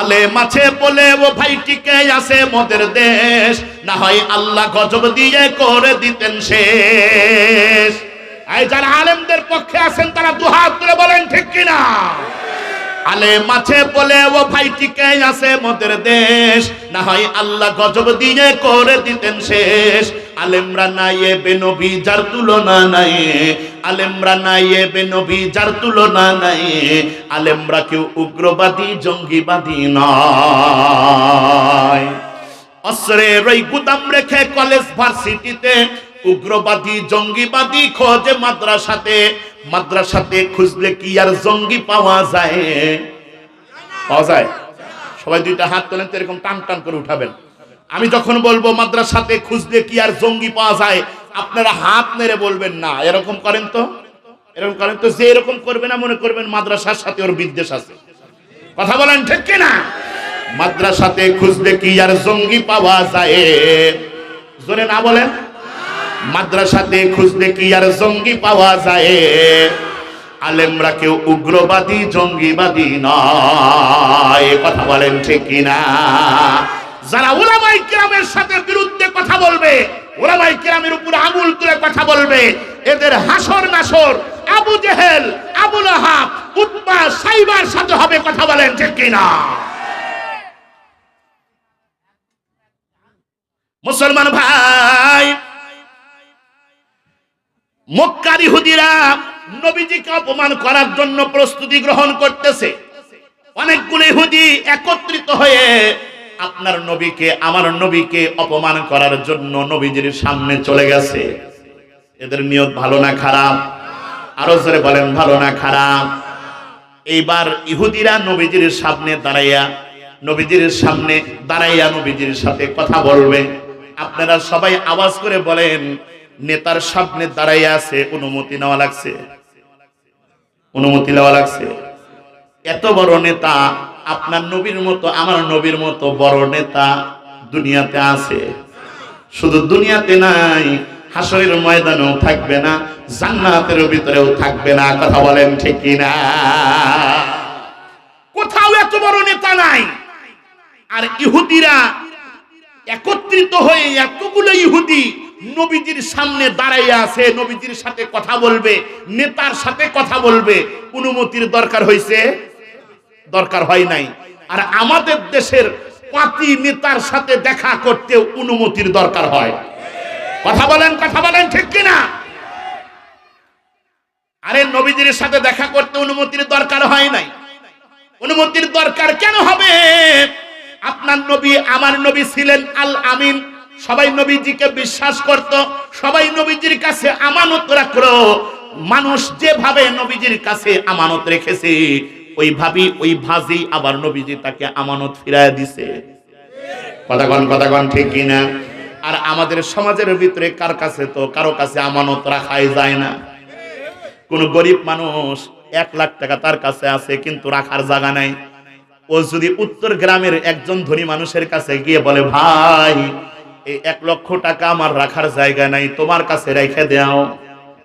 আলে মাছে বলে, ও ভাই টিকে আছে মোদের দেশ। না হয় আল্লাহ গজব দিয়ে করে দিতেন শেষ। এই যারা আলেমদের পক্ষে আছেন, তারা দুহাত তুলে বলেন, ঠিক কিনা আলে মাছে বলে, ও ভাই টিকে আছে মোদের দেশ। না হয় আল্লাহ গজব দিয়ে করে দিতেন শেষ। আলেমরা নাই এ বেনবী, যার তুলনা নাই। আলেমরা নাই এ বেনবী, যার তুলনা নাই। আলেমরা কেউ উগ্রবাদী, জঙ্গিবাদী নয়। অস্ত্রের ওই গুদাম রেখে কলেজ ভার্সিটিতে, উগ্রবাদী, জঙ্গিবাদী খোঁজে মাদ্রাসাতে। মাদ্রাসাতে খুঁজলে কি আর জঙ্গি পাওয়া যায়? পাওয়া যায়। সবাই দুইটা হাত তোলেন তো এরকম টান টান করে উঠাবেন। আমি যখন বলব মাদ্রাসাতে খুঁজলে কি আর জঙ্গি পাওয়া যায়, আপনারা হাত নেড়ে বলবেন না। এরকম করেন তো? এরকম করেন তো? যে এরকম করবে না, মনে করবেন মাদ্রাসার সাথে ওর বিদ্বেষ আছে। কথা বলেন ঠিক কিনা মাদ্রাসাতে খুঁজলে কি আর জঙ্গি পাওয়া যায়? জোরে না বলেন। মাদ্রাসাতে খুঁজলে কি আর জঙ্গি পাওয়া যায়? আলেমরা কেউ উগ্রবাদী, জঙ্গিবাদী নয়। কথা বলেন ঠিক কিনা যারা ওলামাই কিরামের সাথে বিরুদ্ধে কথা বলবে ওলামাই কিরামের উপর আঙুল তুলে কথা বলবে, এদের হাসর নাসর, আবু জেহেল আবুল আহাব উতবা, সাইবার সাথে হবে কথা বলেন, ঠিক কিনা মুসলমান ভাই, মক্কার ইহুদিরা নবীজিকে অপমান করার জন্য প্রস্তুতি গ্রহণ করতেছে। অনেকগুলো ইহুদি একত্রিত হয়ে আপনার নবীকে, আমার নবীকে অপমান করার জন্য নবীজির সামনে চলে গেছে। এদের নিয়ত ভালো না খারাপ? আরও জোরে বলেন, ভালো না খারাপ? এইবার ইহুদিরা নবীজির সামনে দাঁড়াইয়া, নবীজির সামনে দাঁড়াইয়া নবীজির সাথে কথা বলবে। আপনারা সবাই আওয়াজ করে বলেন, নেতার সামনে দাঁড়াইয়া আছে, অনুমতি নেওয়া লাগছে। অনুমতি নেওয়া লাগছে। এত বড় নেতা আপনার নবীর মতো, আমার নবীর মতো বড় নেতা দুনিয়াতে আছে। শুধু দুনিয়াতে নাই হাসরের ময়দানেও থাকবে না, জান্নাতের ভিতরেও থাকবে না, কথা বলেন ঠিক কিনা? কোথাও এত বড় নেতা নাই। আর ইহুদিরা একত্রিত হয়ে এতগুলো ইহুদি নবীজির সামনে দাঁড়াইয়া আছে, নবীজির সাথে কথা বলবে, নেতার সাথে কথা বলবে, অনুমতির দরকার হয়েছে দরকার হয় নাই। আর আমাদের দেশের পাতি নেতার সাথে দেখা করতে অনুমতির দরকার হয়। কথা বলেন কথা বলেন, ঠিক কিনা? আরে নবীজির সাথে দেখা করতে অনুমতির দরকার হয় নাই। অনুমতির দরকার কেন হবে? আপনার নবী, আমার নবী ছিলেন আল আমিন। সবাই নবীজিকে বিশ্বাস করত, সবাই নবীজির কাছে আমানত রাখল। মানুষ যেভাবে নবীজির কাছে আমানত রেখেছে ওই ভাবি, ওই ভাজি আবার নবীজি তাকে আমানত ফিরায় দিছে। কথাগণ কথাগণ ঠিক কিনা? আর আমাদের সমাজের ভিতরে কার কাছে তো কারও কাছে আমানত রাখাই যায় না। কোন গরিব মানুষ এক লাখ টাকা তার কাছে আছে, কিন্তু রাখার জায়গা নাই। ও যদি উত্তর গ্রামের একজন ধনী মানুষের কাছে গিয়ে বলে, ভাই, এই এক লক্ষ টাকা আমার রাখার জায়গা নাই, তোমার কাছে রেখে দাও।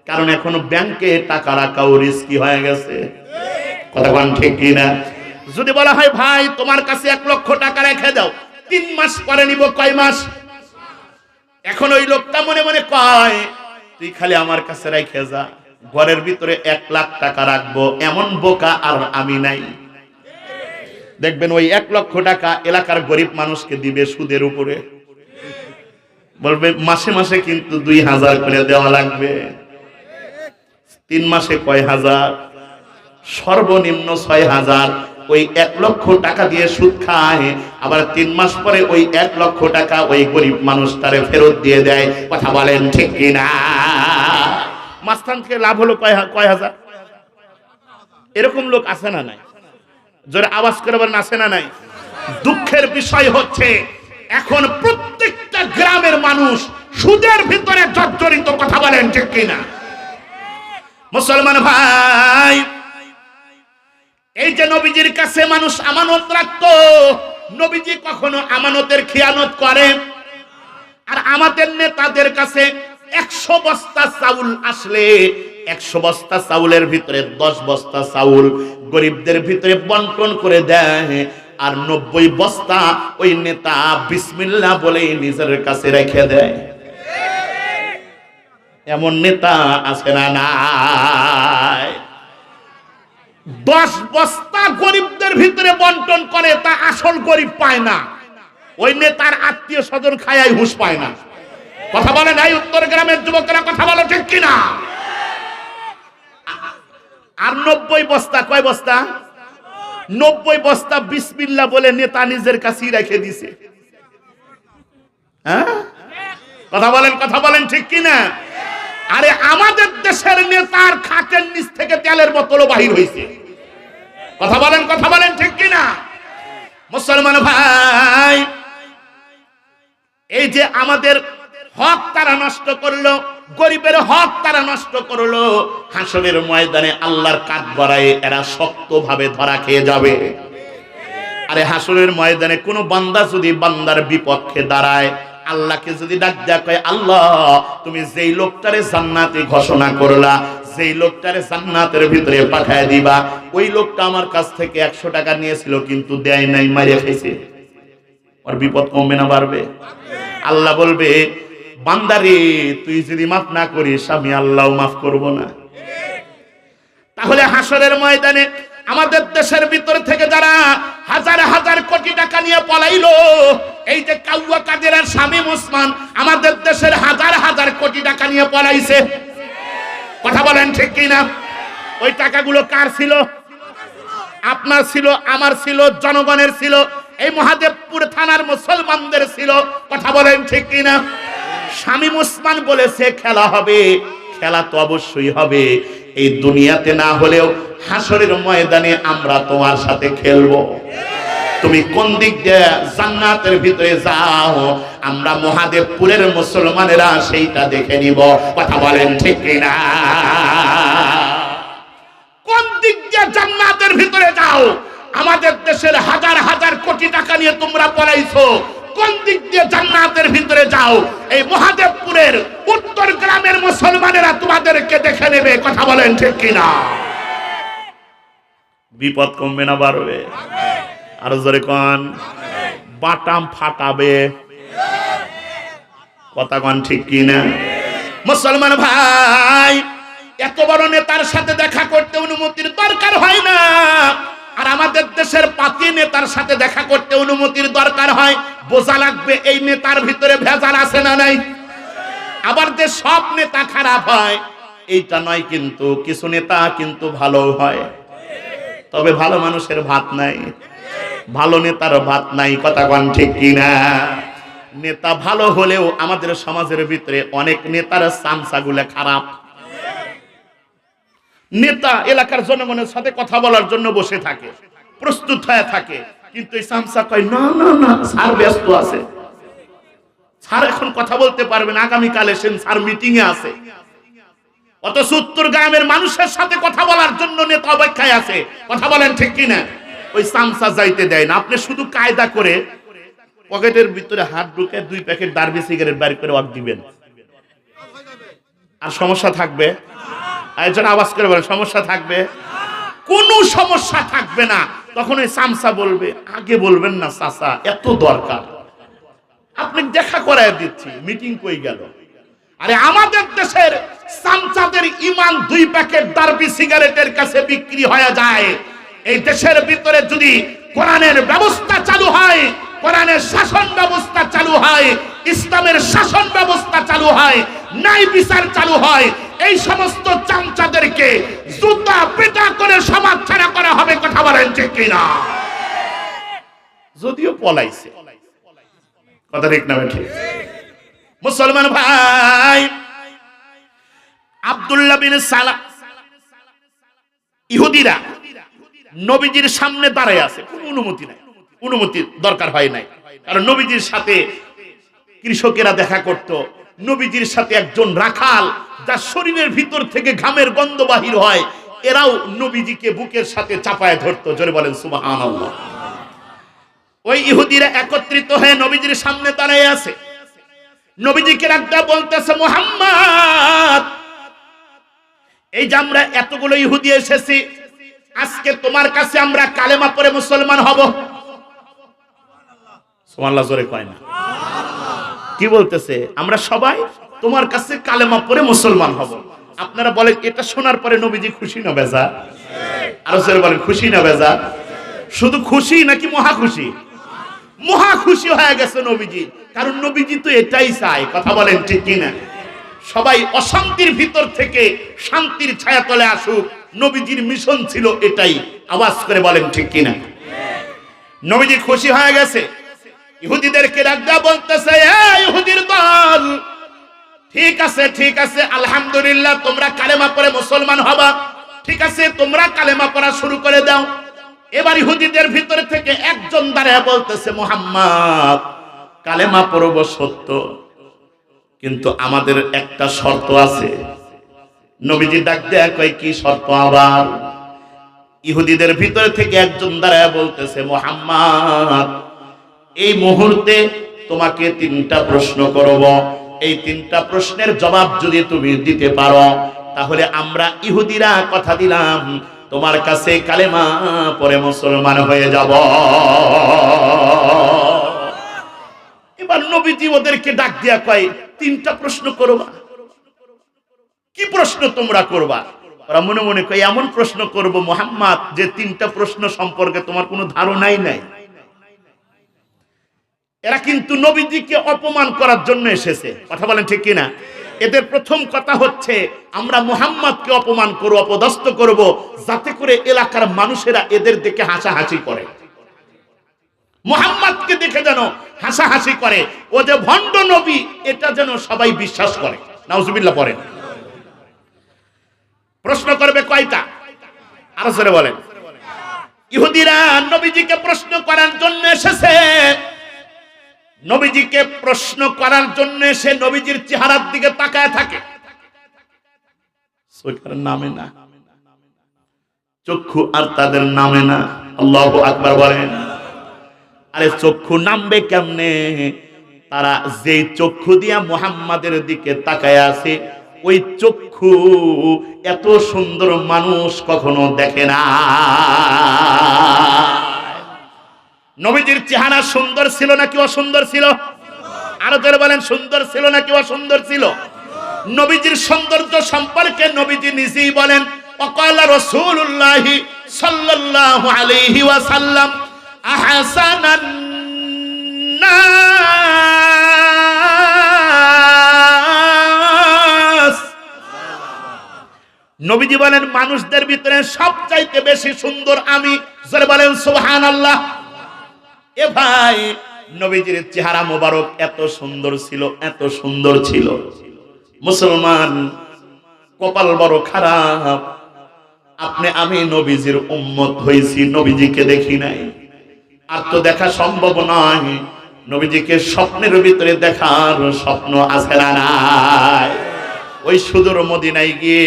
কারণ এখন ব্যাংকে টাকা রাখাও রিস্কি হয়ে গেছে। কথা ঠিক কিনা যদি বলা হয়, ভাই, তোমার কাছে এক লক্ষ টাকা রেখে দাও। তিন মাস পরে নিব, কয় মাস? এখন ওই লোকটা মনে মনে কয়, তুই খালি আমার কাছে রেখে যা। ঘরের ভিতরে এক লাখ টাকা রাখব, এমন বোকা আর আমি নাই। দেখবেন ওই এক লক্ষ টাকা এলাকার গরিব মানুষকে দিবে সুদের উপরে। বলবে, মাসে মাসে কিন্তু দুই হাজার করে দেওয়া লাগবে। তিন মাসে কয় হাজার? সর্বনিম্ন ছয় হাজার। ওই এক লক্ষ টাকা দিয়ে সুদ খায়, আবার তিন মাস পরে ওই এক লক্ষ টাকা ওই গরিব মানুষ মানুষটারে ফেরত দিয়ে দেয়। কথা বলেন ঠিক কিনা? মাস্তান থেকে লাভ হলো কয় কয় হাজার? এরকম লোক আছে না নাই? জোরে আওয়াজ করে বলেন, আছে না নাই? দুঃখের বিষয় হচ্ছে, এখন প্রত্যেকটা গ্রামের মানুষ সুদের ভিতরে জর্জরিত। কথা বলেন ঠিক কিনা? মুসলমান ভাই এই যে নবীজির কাছে মানুষ আমানত রাখতো, নবীজি কখনো আমানতের খেয়ানত করে। আর আমাদের নেতাদের কাছে একশো বস্তা চাউল আসলে, একশো বস্তা চাউলের ভিতরে দশ বস্তা চাউল গরিবদের ভিতরে বন্টন করে দেয়, আর নব্বই বস্তা ওই নেতা বিসমিল্লা বলেই নিজের কাছে রেখে দেয়। এমন নেতা আছে না নাই? দশ বস্তা গরিবদের ভিতরে বন্টন করে, তা আসল গরিব পায় না। ওই নেতার আত্মীয় স্বজন খায়াই হুঁশ পায় না। কথা বলে নাই উত্তর গ্রামের যুবকেরা, কথা বলো ঠিক কিনা? আর নব্বই বস্তা, কয় বস্তা? নব্বই বস্তা বিসমিল্লা বলে নেতা নিজের কাছেই রেখে দিছে। হ্যাঁ? কথা বলেন কথা বলেন ঠিক কিনা? আরে আমাদের দেশের নেতার খাটের নিচ থেকে তেলের বোতলও বাহির হয়েছে কথা বলেন কথা বলেন, ঠিক কিনা? মুসলমান ভাই, এই যে আমাদের হক তারা নষ্ট করল, গরিবের হক তারা নষ্ট করল হাসনের ময়দানে আল্লাহর কাঠ গড়ায় এরা শক্তভাবে ধরা খেয়ে যাবে। আরে হাসনের ময়দানে কোনো বান্দা যদি বান্দার বিপক্ষে দাঁড়ায় আল্লাহকে যদি ডাক দেয়া কয়, আল্লাহ, তুমি যেই লোকটারে জান্নাতে ঘোষণা করলা, যেই লোকটারে জান্নাতের ভিতরে পাঠায় দিবা, ওই লোকটা আমার কাছ থেকে একশো টাকা নিয়েছিল, কিন্তু দেয় নাই মারিয়া খাইছে। ওর বিপদ কমবে না, বাড়বে। আল্লাহ বলবে, বান্দারে, তুই যদি মাফ না করিস, আমি আল্লাহ মাফ করব না। তাহলে হাসরের ময়দানে আমাদের দেশের ভিতর থেকে যারা হাজার হাজার কোটি টাকা নিয়ে পলাইলো, এই যে কাউয়া কাদের আর শামীম আমাদের দেশের হাজার হাজার কোটি টাকা নিয়ে পলাইছে। কথা বলেন ঠিক কিনা? ওই টাকাগুলো কার ছিল? আপনার ছিল, আমার ছিল, জনগণের ছিল, এই মহাদেবপুর থানার মুসলমানদের ছিল। কথা বলেন ঠিক কিনা? শামীম ওসমান বলেছে, খেলা হবে, খেলা তো অবশ্যই হবে। এই দুনিয়াতে না হলেও হাসরের ময়দানে আমরা তোমার সাথে খেলব। তুমি কোন দিক দিয়ে জান্নাতের ভিতরে যাও, আমরা মহাদেবপুরের মুসলমানেরা সেইটা দেখে নিব। কথা বলেন ঠিক কিনা? কোন দিক দিয়ে জান্নাতের ভিতরে যাও? আমাদের দেশের হাজার হাজার কোটি টাকা নিয়ে তোমরা পলাইছো কোন দিক দিয়ে জান্নাতের ভিতরে যাও? এই মহাদেবপুরের উত্তর গ্রামের মুসলমানেরা তোমাদেরকে দেখে নেবে কথা বলেন ঠিক কিনা? বিপদ কমবে না বাড়বে। আরও জোরে কন। বাটাম ফাটাবে। কথা কন ঠিক কিনা? মুসলমান ভাই এত বড় নেতার সাথে দেখা করতে অনুমতির দরকার হয় না আর আমাদের দেশের পাতি নেতার সাথে দেখা করতে অনুমতির দরকার হয়, বোঝা লাগবে এই নেতার ভিতরে ভেজাল আছে না নাই? আবার যে সব নেতা খারাপ হয়, এইটা নয় কিন্তু, কিছু নেতা কিন্তু ভালো হয়। তবে ভালো মানুষের ভাত নাই। ভালো নেতার ভাত নাই, কথা কন ঠিক কিনা? নেতা ভালো হলেও আমাদের সমাজের ভিতরে অনেক নেতার সামসাগুলো খারাপ। নেতা এলাকার জনগণের সাথে কথা বলার জন্য বসে থাকে। প্রস্তুত হয়ে থাকে। কিন্তু এই সামসা কয়, না না না, স্যার ব্যস্ত আছে। স্যার এখন কথা বলতে পারবেন, আগামীকাল এসেন, স্যার মিটিং এ আছে। অথচ উত্তর গ্রামের মানুষের সাথে কথা বলার জন্য নেতা অপেক্ষায় আছে। কথা বলেন ঠিক কিনা? ওই সামসা যাইতে দেয় না। আপনি শুধু কায়দা করে পকেটের ভিতরে হাত ঢুকে দুই প্যাকেট ডার্বি সিগারেট বাড়ি করে ওয়াক দিবেন। আর সমস্যা থাকবে? একজন আওয়াজ করে বলে সমস্যা থাকবে? কোনো সমস্যা থাকবে না। তখন ওই সামসা বলবে, আগে বলবেন না চাচা এত দরকার। আপনি দেখা করায় দিচ্ছি, মিটিং কই গেল? আরে আমাদের দেশের সামসাদের ইমান দুই প্যাকেট ডার্বি সিগারেটের কাছে বিক্রি হয়ে যায়। এই দেশের ভিতরে যদি কোরআনের ব্যবস্থা চালু হয়, কোরআনের শাসন ব্যবস্থা চালু হয়, ইসলামের শাসন ব্যবস্থা চালু হয়, ন্যায় বিচার চালু হয়, এই সমস্ত চামচাদেরকে জুতা পেটা করে সমাজ ছাড়া করা বলেন ঠিক কিনা? যদিও পলাইছে। কথা ঠিক না ঠিক মুসলমান ভাই, আব্দুল্লাহ বিন সালা ইহুদিরা নবীজির সামনে দাঁড়ায় আছে। কোনো অনুমতি নাই। অনুমতি দরকার হয় নাই। কারণ নবীজির সাথে কৃষকেরা দেখা করত। নবীজির সাথে একজন রাখাল, যার শরীরের ভিতর থেকে ঘামের গন্ধ বাহির হয়। এরাও নবীজিকে বুকের সাথে চাপায় ধরতো, জোরে বলেন, সুবহানাল্লাহ। ওই ইহুদিরা একত্রিত হয়ে নবীজির সামনে দাঁড়িয়ে আছে। নবীজিকে একটা বলতেছে, মোহাম্মদ, এই যে আমরা এতগুলো ইহুদি এসেছি, আজকে তোমার কাছে আমরা কালেমা পরে মুসলমান হব। জোরে কয় না। কি বলতেছে? আমরা সবাই তোমার কাছে কালেমা পরে মুসলমান হব। আপনারা বলেন, এটা শোনার পরে নবীজি খুশি না বেজা? আরও জোরে বলেন, খুশি না বেজা? শুধু খুশি নাকি মহা খুশি? মহা খুশি হয়ে গেছে নবীজি। কারণ নবীজি তো এটাই চায়, কথা বলেন ঠিক কিনা? সবাই অশান্তির ভিতর থেকে শান্তির ছায়া তলে আসুক, নবীজির মিশন ছিল এটাই। আওয়াজ করে বলেন ঠিক কিনা? নবীজি খুশি হয়ে গেছে? ইহুদিদেরকে ডাকদা বলতেছে, "এ ইহুদির দল ঠিক আছে ঠিক আছে, আলহামদুলিল্লাহ, তোমরা কালেমা পড়ে মুসলমান হবা। ঠিক আছে, তোমরা কালেমা পড়া শুরু করে দাও। এবার ইহুদিদের ভিতরে থেকে একজন দাঁড়ায় বলতেছে, মোহাম্মদ, কালেমা পড়ব সত্য, কিন্তু আমাদের একটা শর্ত আছে। নবীজি ডাক দেয়া কয়, কি শর্ত আবার? ইহুদিদের ভিতরে থেকে একজন দাঁড়ায় বলতেছে, মোহাম্মদ, এই মুহূর্তে তোমাকে তিনটা প্রশ্ন করব। এই তিনটা প্রশ্নের জবাব যদি তুমি দিতে পারো, তাহলে আমরা ইহুদিরা কথা দিলাম, তোমার কাছে কালেমা পরে মুসলমান হয়ে যাব। এবার নবীজি ওদেরকে ডাক দিয়া কয়, তিনটা প্রশ্ন করবা। কি প্রশ্ন তোমরা করবা? ওরা মনে মনে কয়, এমন প্রশ্ন করব, মোহাম্মদ, যে তিনটা প্রশ্ন সম্পর্কে তোমার কোনো ধারণাই নাই। এরা কিন্তু নবীজিকে অপমান করার জন্য এসেছে। কথা বলেন ঠিক কিনা? এদের প্রথম কথা হচ্ছে, আমরা মুহাম্মদকে অপমান করব, অপদস্থ করব, যাতে করে এলাকার মানুষেরা এদের দেখে হাসাহাসি করে। মুহাম্মদকে দেখে যেন হাসাহাসি করে। ও যে ভণ্ড নবী, এটা যেন সবাই বিশ্বাস করে। নাউজুবিল্লাহ পড়েন। প্রশ্ন করবে কয়টা? আরও বলেন। ইহুদিরা নবীজিকে প্রশ্ন করার জন্য এসেছে নবীজিকে প্রশ্ন করার জন্য সে নবীজির চেহারার দিকে তাকায় থাকে। নামে না। চক্ষু আর তাদের নামে না। আল্লাহ আকবার বলেন। আরে চক্ষু নামবে কেমনে? তারা যেই চক্ষু দিয়া মুহাম্মাদের দিকে তাকায় আছে, ওই চক্ষু এত সুন্দর মানুষ কখনো দেখে না। নবীজির চেহারা সুন্দর ছিল নাকি অসুন্দর ছিল? আরও ধরে বলেন, সুন্দর ছিল নাকি অসুন্দর ছিল? নবীজির সৌন্দর্য সম্পর্কে নবীজি নিজেই বলেন, অকাল রসুল্লাহ সাল্লাল্লাহু আলাইহি ওয়াসাল্লাম আহসানান নাস। নবীজি বলেন, মানুষদের ভিতরে সবচাইতে বেশি সুন্দর আমি। জোরে বলেন, সুবহানাল্লাহ। এ ভাই, নবীজির চেহারা মোবারক এত সুন্দর ছিল, এত সুন্দর ছিল। মুসলমান, কপাল বড় খারাপ। আপনি, আমি নবীজির উম্মত হয়েছি, নবীজিকে দেখি নাই। আর তো দেখা সম্ভব নয়, নবীজিকে স্বপ্নের ভিতরে দেখার স্বপ্ন আছে না নাই। ওই সুদূর মদিনায় গিয়ে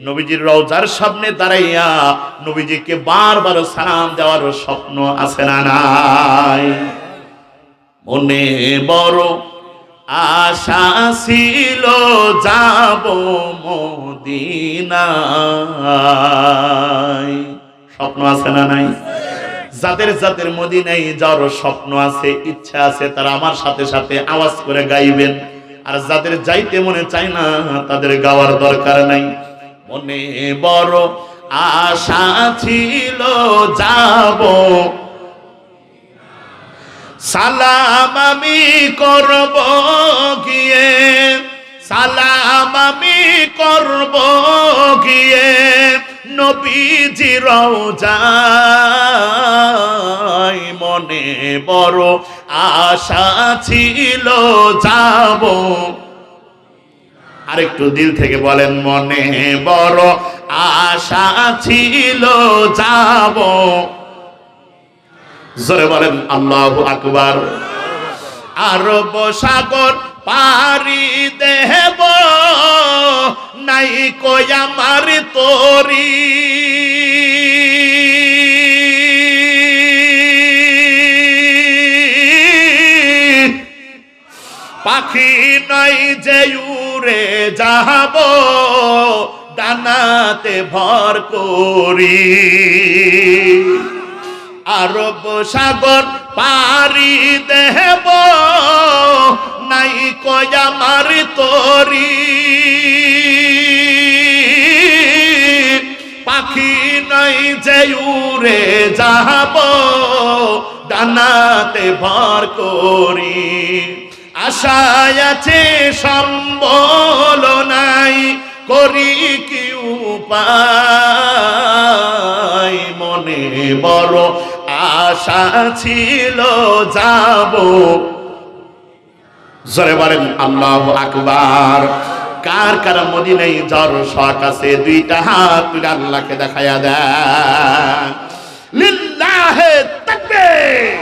নবীজির রওজার সামনে দাঁড়াইয়া নবীজিকে বারবার সালাম দেওয়ার স্বপ্ন আছে না নাই? মনে বড় আশা ছিল, যাব মদিনায়। স্বপ্ন আছে না নাই? যাদের যাদের মদিনায় যাওয়ার স্বপ্ন আছে, ইচ্ছা আছে, তারা আমার সাথে সাথে আওয়াজ করে গাইবেন। আর যাদের যাইতে মনে চায় না, তাদের গাওয়ার দরকার নাই। মনে বড় আশা ছিল যাব। সালাম আমি করব গিয়ে, সালাম আমি করব গিয়ে, নবীজি রওজায় মনে বড় আশা ছিল যাব। আরেকটু দিল থেকে বলেন, মনে বড় আশা ছিল যাব। জোরে বলেন, আল্লাহ আকবার। আরব সাগর পারি দেব, নাই কই আমার তোরি। পাখি নাই যে উড়ে যাব ডানাতে ভর করি। আরব সাগর পারি দেব, নাই কয়া মারি তরি। পাখি নাই যে উড়ে যাব ডানাতে ভর করি। আশায় আছে সম্বল নাই, করি কি উপায়? মনে বড় আশা ছিল যাব। জরে বলেন, আল্লাহ আকবার। কার কার মদিনাই জ্বর, শখ আছে? দুইটা হাত তুলে আল্লাহকে দেখাইয়া দেয় লিল্লাহে তাকবীর।